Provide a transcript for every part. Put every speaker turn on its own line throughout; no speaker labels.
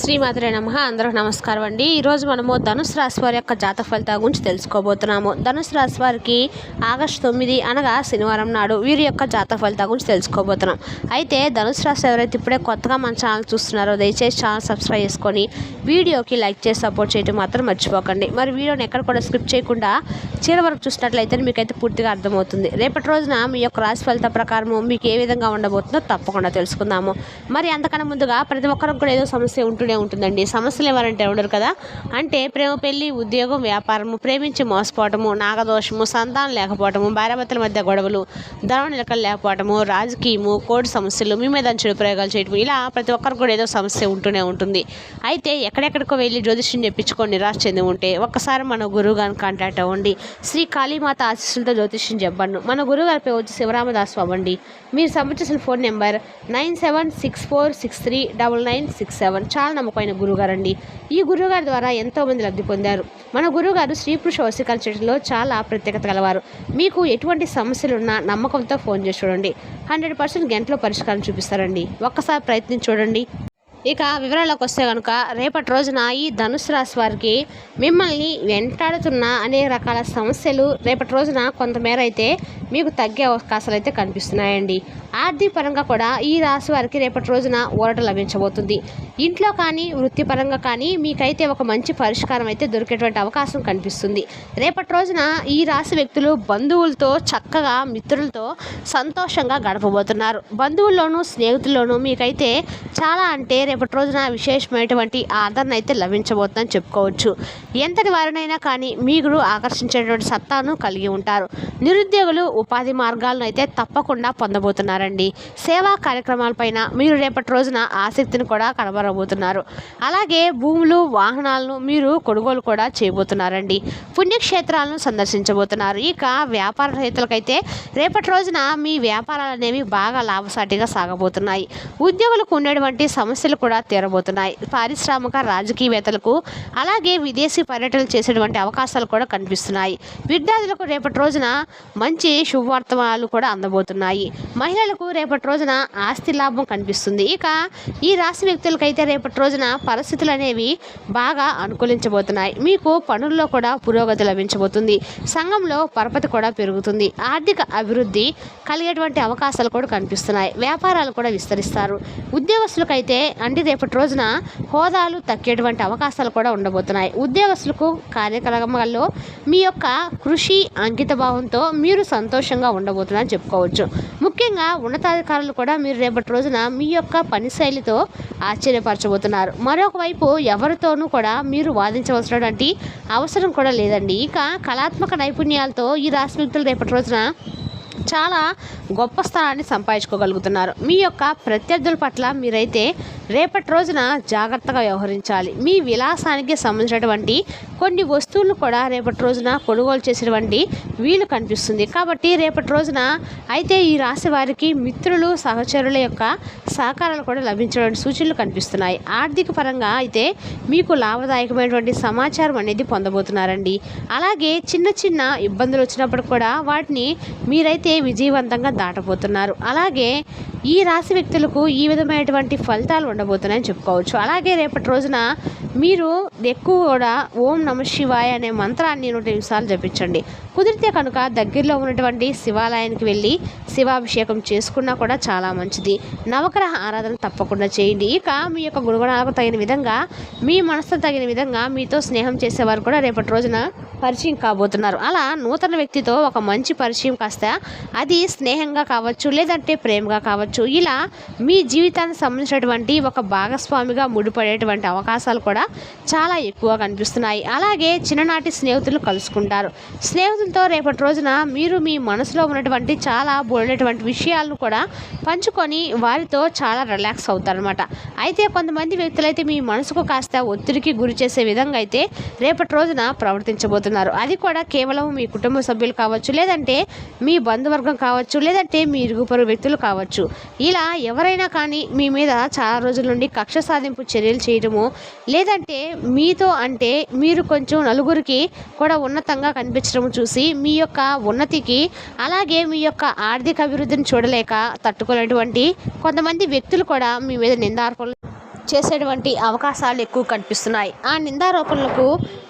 శ్రీమాతరే నమ. అందరికి నమస్కారం అండి. ఈరోజు మనము ధనుసు రాశి వారి యొక్క జాతక ఫలితాల గురించి తెలుసుకోబోతున్నాము. ధనుసు రాశి వారికి ఆగస్టు తొమ్మిది అనగా శనివారం నాడు వీరి యొక్క జాతక ఫలితాల గురించి తెలుసుకోబోతున్నాం. అయితే ధనుసు రాశి ఎవరైతే ఇప్పుడే కొత్తగా మన ఛానల్ చూస్తున్నారో దయచేసి ఛానల్ సబ్స్క్రైబ్ చేసుకొని వీడియోకి లైక్ చేసి సపోర్ట్ చేయడం మాత్రం మర్చిపోకండి. మరి వీడియోని ఎక్కడ కూడా స్కిప్ చేయకుండా చివరి వరకు చూసినట్లయితే మీకైతే పూర్తిగా అర్థమవుతుంది. రేపటి రోజున మీ యొక్క రాశి ఫలిత ప్రకారము మీకు ఏ విధంగా ఉండబోతుందో తప్పకుండా తెలుసుకుందాము. మరి అంతకన్నా ముందుగా ప్రతి ఒక్కరికి కూడా ఏదో సమస్య ఉంటూనే ఉంటుందండి. సమస్యలు ఎవరంటే ఉండరు కదా? అంటే ప్రేమ పెళ్ళి ఉద్యోగం వ్యాపారము ప్రేమించి మోసపోవటము నాగదోషము సంతానం లేకపోవటము భార్యాభర్తల మధ్య గొడవలు ధనం నిలకలు లేకపోవటము రాజకీయము కోడ్ సమస్యలు మీ మీద చెడు ప్రయోగాలు చేయటం ఇలా ప్రతి ఒక్కరికి కూడా ఏదో సమస్య ఉంటూనే ఉంటుంది. అయితే ఎక్కడెక్కడికో వెళ్ళి జ్యోతిష్యం చెప్పించుకొని నిరాశ చెంది ఉంటే ఒక్కసారి మన గురువు గారిని కాంటాక్ట్ అవ్వండి. శ్రీ కాళీమాత ఆశీస్సులతో జ్యోతిష్యం చెప్పండి. మన గురువు గారి పేరు వచ్చి శివరామదాస్ అవ్వండి. మీరు సంబంధించిన phone number nine seven six four six three double nine six seven. చాలా నమ్మకమైన గురుగారు అండి ఈ గురువుగారి ద్వారా ఎంతోమంది లబ్ధి పొందారు. మన గురువుగారు శ్రీ పురుష వశీకరణ చేయడంలో చాలా ప్రత్యేకత గలవారు. మీకు ఎటువంటి సమస్యలు ఉన్నా నమ్మకంతో ఫోన్ చేసి చూడండి. హండ్రెడ్ పర్సెంట్ గంటలో పరిష్కారం చూపిస్తారండి. ఒక్కసారి ప్రయత్నించి చూడండి. ఇక వివరాలకు వస్తే కనుక రేపటి రోజున ఈ ధనుసు రాశి వారికి మిమ్మల్ని వెంటాడుతున్న అనేక రకాల సమస్యలు రేపటి రోజున కొంతమేర అయితే మీకు తగ్గే అవకాశాలు అయితే కనిపిస్తున్నాయండి. ఆర్థిక పరంగా కూడా ఈ రాశి వారికి రేపటి రోజున ఊరట లభించబోతుంది. ఇంట్లో కానీ వృత్తిపరంగా కానీ మీకైతే ఒక మంచి పరిష్కారం అయితే దొరికేటువంటి అవకాశం కనిపిస్తుంది. రేపటి రోజున ఈ రాశి వ్యక్తులు బంధువులతో చక్కగా మిత్రులతో సంతోషంగా గడపబోతున్నారు. బంధువుల్లోనూ స్నేహితుల్లోనూ మీకైతే చాలా అంటే రేపటి రోజున విశేషమైనటువంటి ఆదరణ అయితే లభించబోతుందని చెప్పుకోవచ్చు. ఎంతటి వారినైనా కానీ మీరు ఆకర్షించేటువంటి సత్తాను కలిగి ఉంటారు. నిరుద్యోగులు ఉపాధి మార్గాలను అయితే తప్పకుండా చేస్తున్నారండి సేవా కార్యక్రమాలపైన మీరు రేపటి రోజున ఆసక్తిని కూడా కనబరబోతున్నారు అలాగే భూములు వాహనాలను మీరు కొనుగోలు కూడా చేయబోతున్నారండి. పుణ్యక్షేత్రాలను సందర్శించబోతున్నారు. ఇక వ్యాపార రైతులకైతే రేపటి రోజున మీ వ్యాపారాలు అనేవి బాగా లాభసాటిగా సాగబోతున్నాయి. ఉద్యోగులకు ఉన్నటువంటి సమస్యలు కూడా తీరబోతున్నాయి. పారిశ్రామిక రాజకీయవేత్తలకు అలాగే విదేశీ పర్యటనలు చేసేటువంటి అవకాశాలు కూడా కనిపిస్తున్నాయి. విద్యార్థులకు రేపటి రోజున మంచి శుభవర్తమానాలు కూడా అందబోతున్నాయి. మహిళలు వ్యక్తులకు రేపటి రోజున ఆస్తి లాభం కనిపిస్తుంది. ఇక ఈ రాశి వ్యక్తులకైతే రేపటి రోజున పరిస్థితులు అనేవి బాగా అనుకూలించబోతున్నాయి. మీకు పనుల్లో కూడా పురోగతి లభించబోతుంది. సంఘంలో పరపతి కూడా పెరుగుతుంది. ఆర్థిక అభివృద్ధి కలిగేటువంటి అవకాశాలు కూడా కనిపిస్తున్నాయి. వ్యాపారాలు కూడా విస్తరిస్తారు. ఉద్యోగస్తులకైతే అంటే రేపటి రోజున హోదాలు తగ్గేటువంటి అవకాశాలు కూడా ఉండబోతున్నాయి. ఉద్యోగస్తులకు కార్యక్రమాల్లో మీ యొక్క కృషి అంకిత భావంతో మీరు సంతోషంగా ఉండబోతున్నారని చెప్పుకోవచ్చు. ముఖ్యంగా ఉన్నతాధికారులు కూడా మీరు రేపటి రోజున మీ యొక్క పని శైలితో ఆశ్చర్యపరచబోతున్నారు. మరొక వైపు ఎవరితోనూ కూడా మీరు వాదించవలసినటువంటి అవసరం కూడా లేదండి. ఇక కళాత్మక నైపుణ్యాలతో ఈ రాశి వ్యక్తులు రేపటి రోజున చాలా గొప్ప స్థానాన్ని సంపాదించుకోగలుగుతున్నారు. మీ యొక్క ప్రత్యర్థుల పట్ల మీరైతే రేపటి రోజున జాగ్రత్తగా వ్యవహరించాలి. మీ విలాసానికి సంబంధించినటువంటి కొన్ని వస్తువులు కూడా రేపటి రోజున కొనుగోలు చేసినటువంటి వీలు కనిపిస్తుంది. కాబట్టి రేపటి రోజున అయితే ఈ రాశి వారికి మిత్రులు సహచరుల యొక్క సహకారాలు కూడా లభించడానికి సూచనలు కనిపిస్తున్నాయి. ఆర్థిక పరంగా అయితే మీకు లాభదాయకమైనటువంటి సమాచారం అనేది పొందబోతున్నారండి. అలాగే చిన్న చిన్న ఇబ్బందులు వచ్చినప్పుడు కూడా వాటిని మీరైతే విజయవంతంగా దాటబోతున్నారు. అలాగే ఈ రాశి వ్యక్తులకు ఈ విధమైనటువంటి ఫలితాలు ఉండబోతున్నాయని చెప్పుకోవచ్చు. అలాగే రేపటి రోజున మీరు ఎక్కువ కూడా ఓం నమ శివాయ అనే మంత్రాన్ని నూట నిమిషాలు జపించండి. కుదిరితే కనుక దగ్గరలో ఉన్నటువంటి శివాలయానికి వెళ్ళి శివాభిషేకం చేసుకున్నా కూడా చాలా మంచిది. నవగ్రహ ఆరాధన తప్పకుండా చేయండి. ఇక మీ యొక్క గుణగుణాలకు తగిన విధంగా మీ మనసు తగిన విధంగా మీతో స్నేహం చేసేవారు కూడా రేపటి రోజున పరిచయం కాబోతున్నారు. అలా నూతన వ్యక్తితో ఒక మంచి పరిచయం కాస్త అది స్నేహంగా కావచ్చు లేదంటే ప్రేమగా కావచ్చు ఇలా మీ జీవితానికి సంబంధించినటువంటి ఒక భాగస్వామిగా ముడిపడేటువంటి అవకాశాలు కూడా చాలా ఎక్కువ కనిపిస్తున్నాయి. అలాగే చిన్ననాటి స్నేహితులు కలుసుకుంటారు. స్నేహితులతో రేపటి రోజున మీరు మీ మనసులో ఉన్నటువంటి చాలా బోలేటువంటి విషయాలను కూడా పంచుకొని వారితో చాలా రిలాక్స్ అవుతారనమాట అయితే కొంతమంది వ్యక్తులైతే మీ మనసుకు కాస్త ఒత్తిడికి గురి చేసే విధంగా అయితే రేపటి రోజున ప్రవర్తించబోతున్నారు. అది కూడా కేవలం మీ కుటుంబ సభ్యులు కావచ్చు లేదంటే మీ బంధువర్గం కావచ్చు లేదంటే మీ ఇరుగుపరు వ్యక్తులు కావచ్చు. ఇలా ఎవరైనా కానీ మీ మీద చాలా రోజుల నుండి కక్ష సాధింపు చర్యలు చేయడము లేదంటే మీతో అంటే మీరు కొంచెం నలుగురికి కూడా ఉన్నతంగా కనిపించడం చూసి మీ యొక్క ఉన్నతికి అలాగే మీ యొక్క ఆర్థిక అభివృద్ధిని చూడలేక తట్టుకోలేటువంటి కొంతమంది వ్యక్తులు కూడా మీ మీద నిందార్పణలు చేసేటువంటి అవకాశాలు ఎక్కువ కనిపిస్తున్నాయి. ఆ నిందారోపణలకు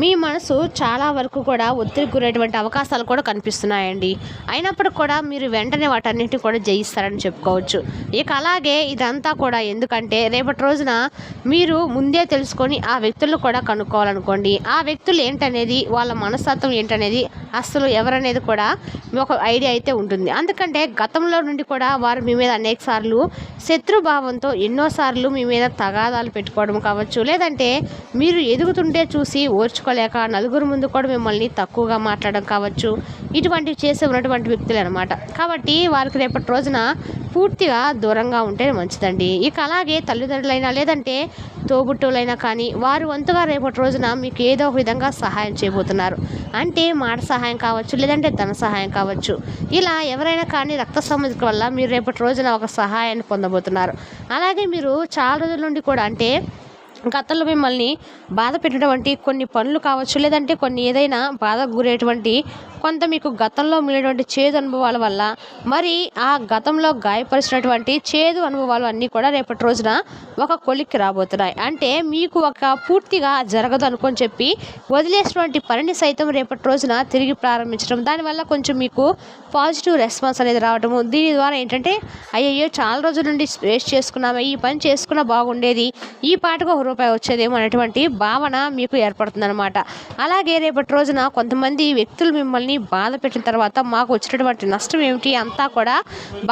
మీ మనసు చాలా వరకు కూడా ఒత్తిడి గురేటువంటి అవకాశాలు కూడా కనిపిస్తున్నాయండి. అయినప్పటికీ కూడా మీరు వెంటనే వాటన్నిటిని కూడా జయిస్తారని చెప్పుకోవచ్చు. ఇక అలాగే ఇదంతా కూడా ఎందుకంటే రేపటి రోజున మీరు ముందే తెలుసుకొని ఆ వ్యక్తులను కూడా కనుక్కోవాలనుకోండి. ఆ వ్యక్తులు ఏంటనేది వాళ్ళ మనస్తత్వం ఏంటనేది అసలు ఎవరనేది కూడా ఒక ఐడియా అయితే ఉంటుంది. అందుకంటే గతంలో నుండి కూడా వారు మీ మీద అనేక సార్లు శత్రుభావంతో ఎన్నోసార్లు మీ మీద తగాదాలు పెట్టుకోవడం కావచ్చు లేదంటే మీరు ఎదుగుతుంటే చూసి ఓర్చుకోలేక నలుగురు ముందు కూడా మిమ్మల్ని తక్కువగా మాట్లాడడం కావచ్చు ఇటువంటివి చేసే ఉన్నటువంటి వ్యక్తులు అనమాట కాబట్టి వారికి రేపటి రోజున పూర్తిగా దూరంగా ఉంటే మంచిదండి. ఇక అలాగే తల్లిదండ్రులైనా లేదంటే తోబుట్టువులైనా కానీ వారు వంతుగా రేపటి రోజున మీకు ఏదో ఒక విధంగా సహాయం చేయబోతున్నారు. అంటే మాట సహాయం కావచ్చు లేదంటే ధన సహాయం కావచ్చు. ఇలా ఎవరైనా కానీ రక్త సంబంధిక వల్ల మీరు రేపటి రోజున ఒక సహాయాన్ని పొందబోతున్నారు. అలాగే మీరు చాలా రోజుల నుండి కూడా అంటే గతంలో మిమ్మల్ని బాధ పెట్టినటువంటి కొన్ని పనులు కావచ్చు లేదంటే కొన్ని ఏదైనా బాధకు గురేటువంటి కొంత మీకు గతంలో మిగిలినటువంటి చేదు అనుభవాల వల్ల మరి ఆ గతంలో గాయపరిచినటువంటి చేదు అనుభవాలు అన్నీ కూడా రేపటి రోజున ఒక కొలిక్కి రాబోతున్నాయి. అంటే మీకు ఒక పూర్తిగా జరగదు అనుకొని చెప్పి వదిలేసినటువంటి పనిని సైతం రేపటి రోజున తిరిగి ప్రారంభించడం. దానివల్ల కొంచెం మీకు పాజిటివ్ రెస్పాన్స్ అనేది రావడము. దీని ద్వారా ఏంటంటే అయ్యయ్యో చాలా రోజుల నుండి వేస్ట్ చేసుకున్నాము ఈ పని చేసుకున్న బాగుండేది ఈ పాటకు ఒక రూపాయి వచ్చేదేమో అనేటువంటి భావన మీకు ఏర్పడుతుందన్నమాట. అలాగే రేపటి రోజున కొంతమంది వ్యక్తులు మిమ్మల్ని బాధ పెట్టిన తర్వాత మాకు వచ్చినటువంటి నష్టం ఏమిటి అంతా కూడా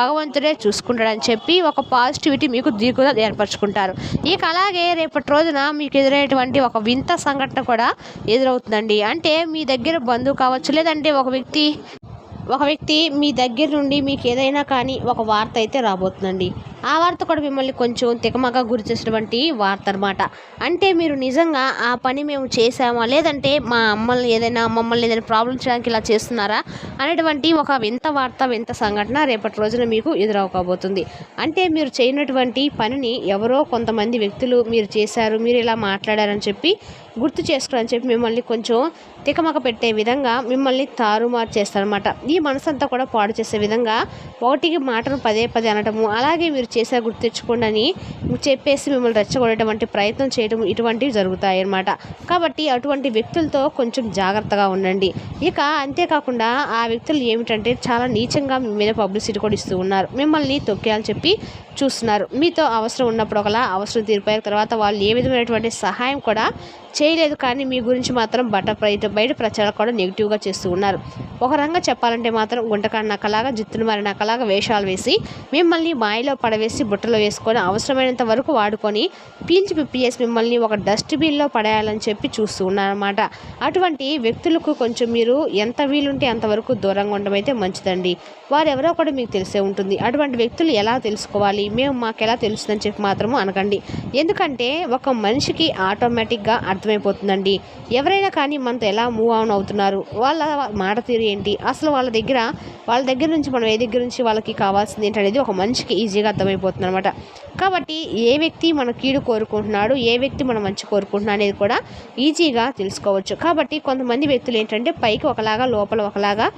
భగవంతుడే చూసుకుంటాడని చెప్పి ఒక పాజిటివిటీ మీకు దిగుదల ఏర్పరచుకుంటారు. ఇక అలాగే రేపటి రోజున మీకు ఎదురైనటువంటి ఒక వింత సంఘటన కూడా ఎదురవుతుందండి. అంటే మీ దగ్గర బంధువు కావచ్చు లేదంటే ఒక వ్యక్తి ఒక వ్యక్తి మీ దగ్గర నుండి మీకు ఏదైనా కానీ ఒక వార్త అయితే రాబోతుందండి. ఆ వార్త కూడా మిమ్మల్ని కొంచెం తికమక గురి చేసినటువంటి వార్త అనమాట అంటే మీరు నిజంగా ఆ పని మేము చేసామా లేదంటే మా అమ్మల్ని ఏదైనా మమ్మల్ని ఏదైనా ప్రాబ్లం చేయడానికి ఇలా చేస్తున్నారా? అనేటువంటి ఒక వింత వార్త వింత సంఘటన రేపటి రోజున మీకు ఎదురవకపోతుంది అంటే మీరు చేయనటువంటి పనిని ఎవరో కొంతమంది వ్యక్తులు మీరు చేశారు మీరు ఇలా మాట్లాడారని చెప్పి గుర్తు చేసుకోరని చెప్పి మిమ్మల్ని కొంచెం తికమక పెట్టే విధంగా మిమ్మల్ని తారుమారు చేస్తారనమాట ఈ మనసంతా కూడా పాడు చేసే విధంగా ఒకటికి మాటను పదే పదే అనటము అలాగే మీరు చేశారు గుర్తు తెచ్చుకోండి అని చెప్పేసి మిమ్మల్ని రెచ్చగొట్టేటువంటి ప్రయత్నం చేయడం ఇటువంటివి జరుగుతాయి అన్నమాట కాబట్టి అటువంటి వ్యక్తులతో కొంచెం జాగ్రత్తగా ఉండండి. ఇక అంతేకాకుండా ఆ వ్యక్తులు ఏమిటంటే చాలా నీచంగా మీ మీద పబ్లిసిటీ కూడా ఇస్తూ ఉన్నారు. మిమ్మల్ని తొక్కేయాలని చెప్పి చూస్తున్నారు. మీతో అవసరం ఉన్నప్పుడు ఒకలా అవసరం తీరిపోయిన తర్వాత వాళ్ళు ఏ విధమైనటువంటి సహాయం కూడా చేయలేదు కానీ మీ గురించి మాత్రం బట్ట బయట బయట ప్రచారం కూడా నెగిటివ్గా చేస్తూ ఉన్నారు. ఒక రంగా చెప్పాలంటే మాత్రం గుంటకాడ నక్కలాగా జిత్తును మరి నక్కలాగా వేషాలు వేసి మిమ్మల్ని మాయలో పడవేసి బుట్టలో వేసుకొని అవసరమైనంత వరకు వాడుకొని పీల్చి పిప్పి మిమ్మల్ని ఒక డస్ట్బిన్లో పడేయాలని చెప్పి చూస్తూ ఉన్నారన్నమాట. అటువంటి వ్యక్తులకు కొంచెం మీరు ఎంత వీలుంటే అంతవరకు దూరంగా ఉండడం అయితే మంచిదండి. వారు ఎవరో కూడా మీకు తెలిసే ఉంటుంది. అటువంటి వ్యక్తులు ఎలా తెలుసుకోవాలి? మేము మాకు ఎలా తెలుస్తుందని చెప్పి మాత్రము అనకండి. ఎందుకంటే ఒక మనిషికి ఆటోమేటిక్గా అర్థమైపోతుందండి. ఎవరైనా కానీ మనతో ఎలా మూవ్ ఆన్ అవుతున్నారు వాళ్ళ మాట తీరు ఏంటి అసలు వాళ్ళ దగ్గర వాళ్ళ దగ్గర నుంచి మనం ఏ దగ్గర నుంచి వాళ్ళకి కావాల్సింది ఏంటనేది ఒక మంచికి ఈజీగా అర్థమైపోతుంది అనమాట కాబట్టి ఏ వ్యక్తి మన కీడు కోరుకుంటున్నాడు ఏ వ్యక్తి మన మంచి కోరుకుంటున్నా అనేది కూడా ఈజీగా తెలుసుకోవచ్చు. కాబట్టి కొంతమంది వ్యక్తులు ఏంటంటే పైకి ఒకలాగా లోపల ఒకలాగా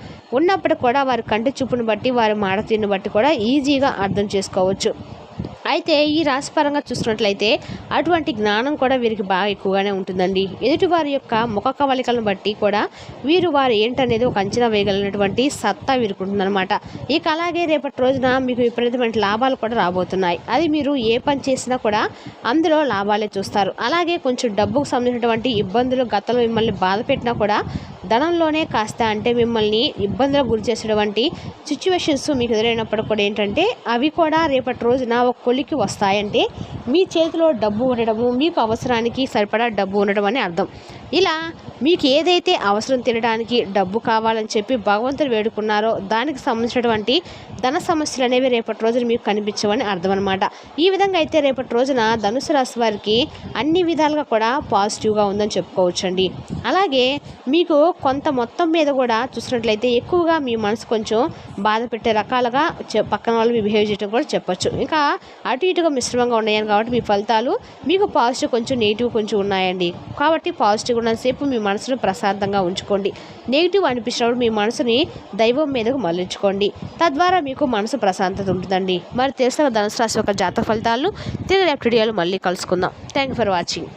ఉన్నప్పుడు కూడా వారి కంటి చూపును బట్టి వారి మాట తీరును బట్టి కూడా ఈజీగా అర్థం చేసుకోవచ్చు. అయితే ఈ రాశిపరంగా చూసినట్లయితే అటువంటి జ్ఞానం కూడా వీరికి బాగా ఎక్కువగానే ఉంటుందండి. ఎదుటి వారి యొక్క ముఖ కవలికలను బట్టి కూడా వీరు వారు ఏంటనేది ఒక అంచనా వేయగలిగినటువంటి సత్తా వీరికి ఉంటుందన్నమాట. ఇక అలాగే రేపటి రోజున మీకు విపరీతమైన లాభాలు కూడా రాబోతున్నాయి. అది మీరు ఏ పని చేసినా కూడా అందులో లాభాలే చూస్తారు. అలాగే కొంచెం డబ్బుకు సంబంధించినటువంటి ఇబ్బందులు గతంలో మిమ్మల్ని బాధ పెట్టినా కూడా ధనంలోనే కాస్త అంటే మిమ్మల్ని ఇబ్బందులకు గురి చేసేటువంటి సిచ్యువేషన్స్ మీకు ఎదురైనప్పుడు కూడా ఏంటంటే అవి కూడా రేపటి రోజున ఒక కొలికి వస్తాయంటే మీ చేతిలో డబ్బు ఉండడము మీకు అవసరానికి సరిపడా డబ్బు ఉండడం అని అర్థం. ఇలా మీకు ఏదైతే అవసరం తినడానికి డబ్బు కావాలని చెప్పి భగవంతుడు వేడుకున్నారో దానికి సంబంధించినటువంటి ధన సమస్యలు అనేవి రేపటి రోజున మీకు కనిపించవని అర్థం అనమాట ఈ విధంగా అయితే రేపటి రోజున ధనుసు రాశి వారికి అన్ని విధాలుగా కూడా పాజిటివ్గా ఉందని చెప్పుకోవచ్చండి. అలాగే మీకు కొంత మొత్తం మీద కూడా చూసినట్లయితే ఎక్కువగా మీ మనసు కొంచెం బాధ పెట్టే రకాలుగా పక్కన వాళ్ళు బిహేవ్ చేయడం కూడా చెప్పొచ్చు. ఇంకా అటు ఇటుగా మిశ్రమంగా ఉన్నాయని కాబట్టి మీ ఫలితాలు మీకు పాజిటివ్ కొంచెం నెగిటివ్ కొంచెం ఉన్నాయండి. కాబట్టి పాజిటివ్ ఉన్నంతసేపు మీ మనసును ప్రశాంతంగా ఉంచుకోండి. నెగిటివ్ అనిపించినప్పుడు మీ మనసుని దైవం మీదకు మళ్ళించుకోండి. తద్వారా మీకు మనసు ప్రశాంతత ఉంటుందండి. మరి తెలిసిన ధనుసు రాశి యొక్క జాతక ఫలితాలను తిరిగి రేపటి మళ్ళీ కలుసుకుందాం. Thank you for watching